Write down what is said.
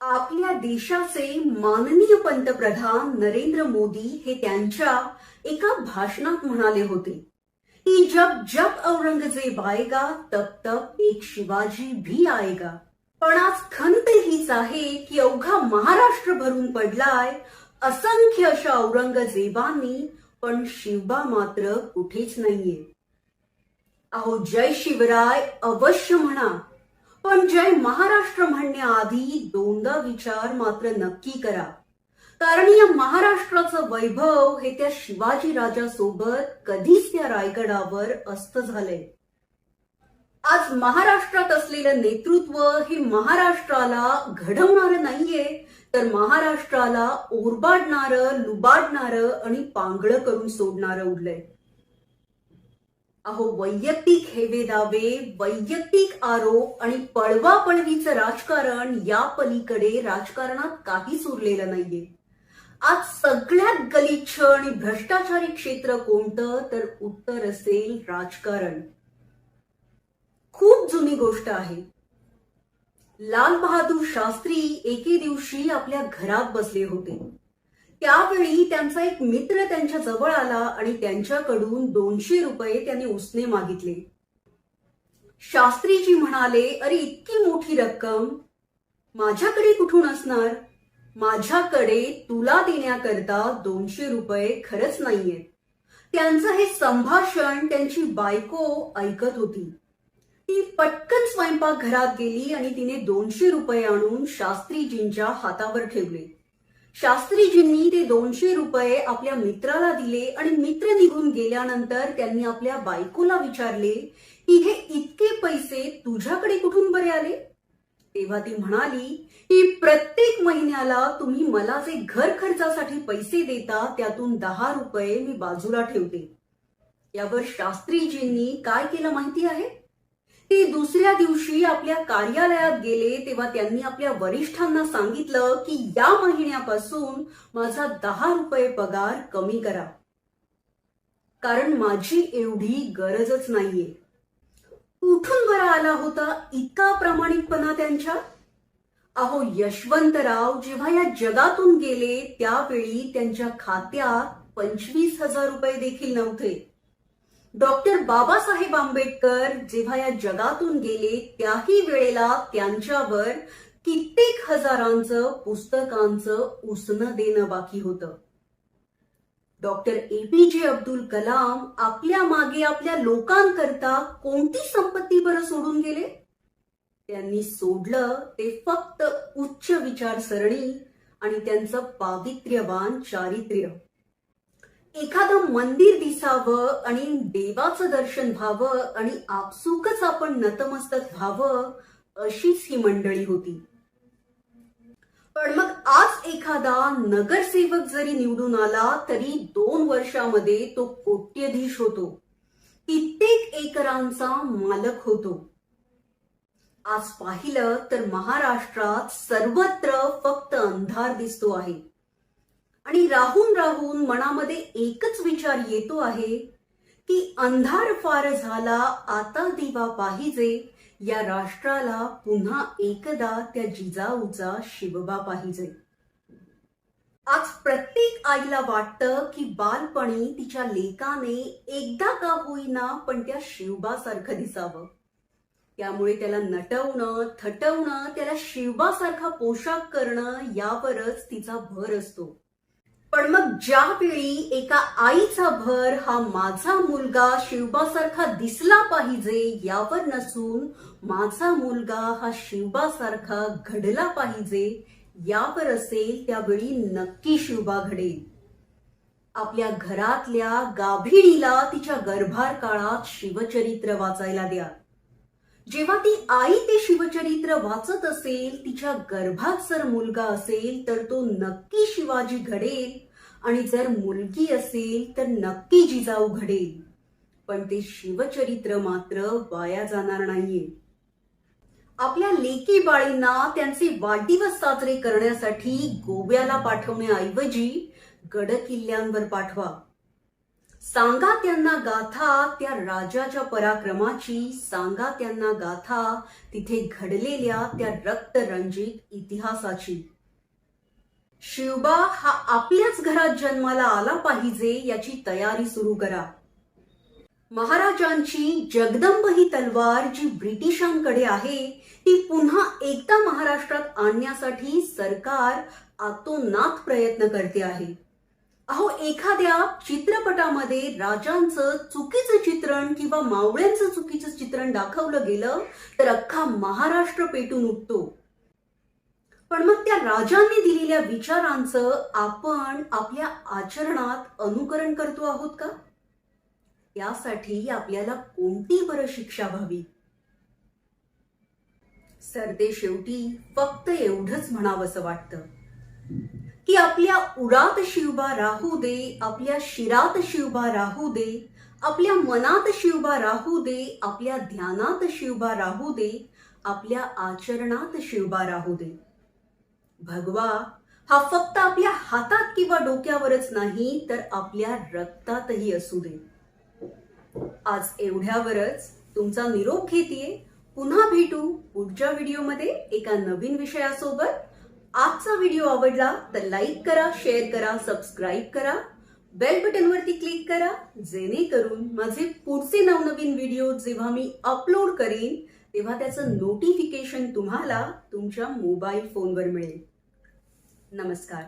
आपल्या देशाचे माननीय पंतप्रधान नरेंद्र मोदी हे त्यांच्या एका भाषणात म्हणाले होते की जब जब औरंगजेब आएगा तब तब एक शिवाजी भी आएगा. पण आज खंत हीच आहे की अवघा महाराष्ट्र भरून पडलाय असंख्य अशा औरंगजेबांनी पण शिवबा मात्र कुठेच नाहीये. अहो जय शिवराय अवश्य म्हणा. पण जय महाराष्ट्र म्हणण्याआधी दोनदा विचार मात्र नक्की करा. कारण या महाराष्ट्राचं वैभव हे त्या शिवाजी राजासोबत कधीच त्या रायगडावर अस्त झालंय. आज महाराष्ट्रात असलेलं नेतृत्व हे महाराष्ट्राला घडवणारं नाहीये तर महाराष्ट्राला ओरबाडणारं लुबाडणारं आणि पांगळं करून सोडणारं उरलंय. अहो वैयक्तिक हेवे दावे वैयक्तिक आरोप आणि पळवा पळवीचं राजकारण या पलीकडे राजकारणात काहीच उरलेलं नाहीये. आज सगळ्यात गलिच्छ आणि भ्रष्टाचारी क्षेत्र कोणतं? तर उत्तर असेल राजकारण. खूप जुनी गोष्ट आहे. लाल बहादूर शास्त्री एके दिवशी आपल्या घरात बसले होते. त्यावेळी त्यांचा एक मित्र त्यांच्या जवळ आला आणि त्यांच्याकडून दोनशे रुपये त्यांनी उसने मागितले. शास्त्रीजी म्हणाले अरे इतकी मोठी रक्कम. माझ्याकडे कुठून असणार? माझ्याकडे तुला देण्याकरता दोनशे रुपये खरंच नाहीये त्यांचं हे संभाषण त्यांची बायको ऐकत होती. ती पटकन स्वयंपाक घरात गेली आणि तिने दोनशे रुपये आणून शास्त्रीजींच्या हातावर ठेवले. शास्त्रीजींनी ते दोनशे रुपये आपल्या मित्राला दिले आणि मित्र निघून गेल्यानंतर त्यांनी आपल्या बायकोला विचारले की हे इतके पैसे तुझ्याकडे कुठून बरे आले? तेव्हा ती म्हणाली की प्रत्येक महिन्याला तुम्ही मला जे घर खर्चासाठी पैसे देता त्यातून दहा रुपये मी बाजूला ठेवते. यावर शास्त्रीजींनी काय केलं माहिती आहे? ते दुसऱ्या दिवशी आपल्या कार्यालयात गेले तेव्हा त्यांनी आपल्या वरिष्ठांना सांगितलं की या महिन्यापासून माझा दहा रुपये पगार कमी करा. कारण माझी एवढी गरजच नाहीये. कुठून बरा आला होता इतका प्रामाणिकपणा त्यांच्या? अहो यशवंतराव जेव्हा या जगातून गेले त्यावेळी त्यांच्या खात्यात पंचवीस हजार रुपये देखील नव्हते. डॉक्टर बाबासाहेब आंबेडकर जेव्हा या जगातून गेले त्याही वेळेला त्यांच्यावर कित्येक हजारांचं पुस्तकांचं उसनं देणं बाकी होतं. डॉक्टर एपीजे अब्दुल कलाम आपल्या मागे आपल्या लोकांकरता कोणती संपत्ती बरं सोडून गेले? त्यांनी सोडलं ते फक्त उच्च विचारसरणी आणि त्यांचं पावित्र्यवान चारित्र्य. एखादं मंदिर दिसावं आणि देवाचं दर्शन व्हावं आणि आपसुकच आपण नतमस्तक व्हावं अशीच ही मंडळी होती. पण मग आज एखादा नगरसेवक जरी निवडून आला तरी दोन वर्षामध्ये तो कोट्यधीश होतो. कित्येक एकरांचा मालक होतो. आज पाहिलं तर महाराष्ट्रात सर्वत्र फक्त अंधार दिसतो आहे. आणि राहून राहून मनामध्ये एकच विचार येतो आहे की अंधार फार झाला आता दिवा पाहिजे. या राष्ट्राला पुन्हा एकदा त्या जिजाऊचा शिवबा पाहिजे. आज प्रत्येक आईला वाटतं की बालपणी तिच्या लेकाने एकदा का होईना पण त्या शिवबासारखं दिसावं. त्यामुळे त्याला नटवणं थटवणं त्याला शिवबासारखा पोशाख करणं यावरच तिचा भर असतो. पण मग ज्यावेळी एका आईचा भर हा माझा मुलगा शिवबासारखा दिसला पाहिजे यावर नसून माझा मुलगा हा शिवबासारखा घडला पाहिजे यावर असेल त्यावेळी नक्की शिवबा घडेल. आपल्या घरातल्या गाभिणीला तिच्या गर्भार काळात शिवचरित्र वाचायला द्या. जेव्हा ती आई ते शिवचरित्र वाचत असेल तिच्या गर्भात जर मुलगा असेल तर तो नक्की शिवाजी घडेल आणि जर मुलगी असेल तर नक्की जिजाऊ घडेल. पण ते शिवचरित्र मात्र वाया जाणार नाहीये. आपल्या लेकी बाळींना त्यांचे वाढदिवस साजरे करण्यासाठी गोव्याला पाठवण्याऐवजी गड किल्ल्यांवर पाठवा. सांगा त्यांना गाथा त्या राजाच्या पराक्रमाची सांगा त्यांना गाथा तिथे घडलेल्या त्या रक्तरंजित इतिहासाची. शिवबा हा आपल्याच घरात जन्माला आला पाहिजे याची तयारी सुरू करा. महाराजांची जगदंब ही तलवार जी ब्रिटिशांकडे आहे ती पुन्हा एकदा महाराष्ट्रात आणण्यासाठी सरकार आतोनात प्रयत्न करते आहे. अहो एखाद्या चित्रपटामध्ये राजांचं चुकीचं चित्रण किंवा मावळ्यांचं चुकीचं चित्रण दाखवलं गेलं तर अख्खा महाराष्ट्र पेटून उठतो. पण मग त्या राजांनी दिलेल्या विचारांचं आपण आपल्या आचरणात अनुकरण करतो आहोत का? यासाठी आपल्याला कोणती बरं शिक्षा व्हावी? सरते शेवटी फक्त एवढंच म्हणावंसं वाटतं. की आपल्या उडात शिवबा राहू दे आपल्या शिरात शिवबा राहू दे आपल्या मनात शिवबा राहू दे आपल्या ध्यानात शिवबा राहू दे आपल्या आचरणात शिवबा राहू दे. भगवा हा फक्त आपल्या हातात किंवा डोक्यावरच नाही तर आपल्या रक्तातही असू दे. आज एवढ्यावरच तुमचा निरोप घेतीये. पुन्हा भेटू पुढच्या व्हिडिओमध्ये एका नवीन विषयासोबत. आजचा व्हिडिओ आवडला तर लाईक करा शेअर करा सबस्क्राईब करा. बेल बटनवरती क्लिक करा जेणेकरून माझे पुढचे नवनवीन व्हिडिओ जेव्हा मी अपलोड करेन तेव्हा त्याचं नोटिफिकेशन तुम्हाला तुमच्या मोबाईल फोनवर मिळेल. नमस्कार.